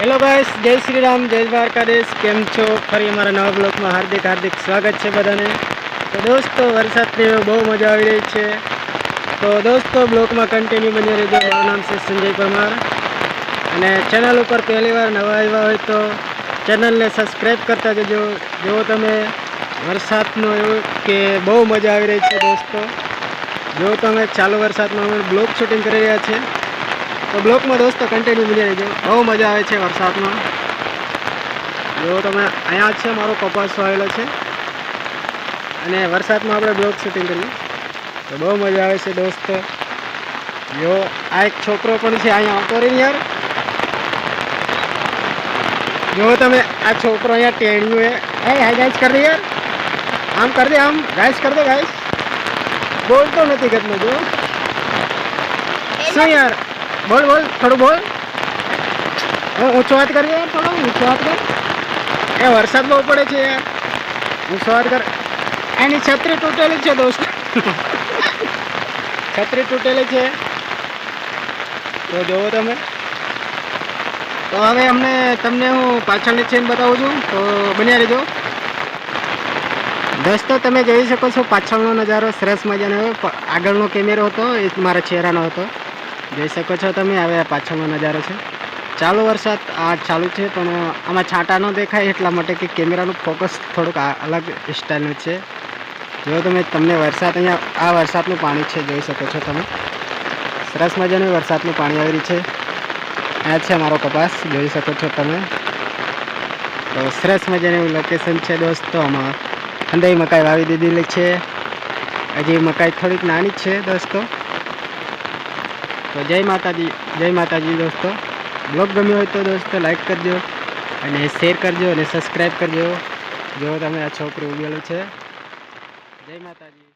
Hello guys જય શ્રી રામ જય દ્વારકાધીશ, કેમ છો? ફરી અમારા નવા બ્લોકમાં હાર્દિક હાર્દિક સ્વાગત છે બધાને. તો દોસ્તો વરસાદની બહુ મજા આવી રહી છે. તો દોસ્તો બ્લોકમાં કન્ટિન્યુ બની રહેજો. મારું નામ છે સંજય પરમાર. અને ચેનલ ઉપર પહેલીવાર નવા આવ્યા હોય તો ચેનલને સબસ્ક્રાઈબ કરતા જજો. જો તમે વરસાદનો એવું કે બહુ મજા આવી રહી છે દોસ્તો, જો તમે ચાલુ વરસાદમાં અમે બ્લોક શૂટિંગ કરી રહ્યા છીએ તો બ્લોકમાં દોસ્તો કન્ટિન્યુ મળી રહેજો. બહુ મજા આવે છે વરસાદમાં. જો તમે અહીંયા જ છે, મારો કપાસ વાવેલો છે. અને વરસાદમાં આપણે બ્લોક શૂટિંગ કરીએ. તો બહુ મજા આવે છે દોસ્તો. જો આ એક છોકરો પણ છે અહીંયા આવતો રહી યાર જો તમે આ છોકરો અહીંયા ટેણ્યું એ હાય ગાઈસ કર દે યાર. આમ કર દે, આમ. ગાઈસ કર દે ગાઈસ બોલતો નથી ઘરનો જો. શું યાર? બોલ બોલ થોડું બોલ. ઊંચો વાત કરી યાર થોડો ઊંચો વાત કર. એ વરસાદ બહુ પડે છે યાર. ઊંચો વાત કર. એની છત્રી તૂટેલી છે દોસ્ત. છત્રી તૂટેલી છે. તો જોવો તમે. તો હવે અમને તમને હું પાછળની ચેન બતાવું છું. તો બન્યા રહેજો. દોસ્તો તમે જોઈ શકો છો પાછળનો નજારો. સરસ મજાનો. આગળનો કેમેરો હતો એ મારા ચહેરાનો હતો. જોઈ શકો છો તમે, હવે પાછળનો નજારો છે. ચાલુ વરસાદ આ ચાલુ છે, પણ આમાં છાંટા ન દેખાય એટલા માટે કે કેમેરાનું ફોકસ થોડુંક અલગ સ્ટાઇલનું છે. જો તમે, તમને વરસાદ અહીંયા, આ વરસાદનું પાણી છે, જોઈ શકો છો તમે. સરસ મજાનું વરસાદનું પાણી આવી રહ્યું છે. આ છે મારો કપાસ, જોઈ શકો છો તમે. તો સરસ મજાનું લોકેશન છે દોસ્તો, આમાં અંદર મકાઈ વાવી દીધેલી છે. હજી મકાઈ થોડીક નાની છે દોસ્તો. તો જય માતાજી જય માતાજી દોસ્તો. બ્લોગ ગમ્યો હોય તો દોસ્તો લાઈક કરજો અને શેર કરજો અને સબસ્ક્રાઈબ કરજો. જો તમે આ છોકરી ઉગેલું છે. જય માતાજી.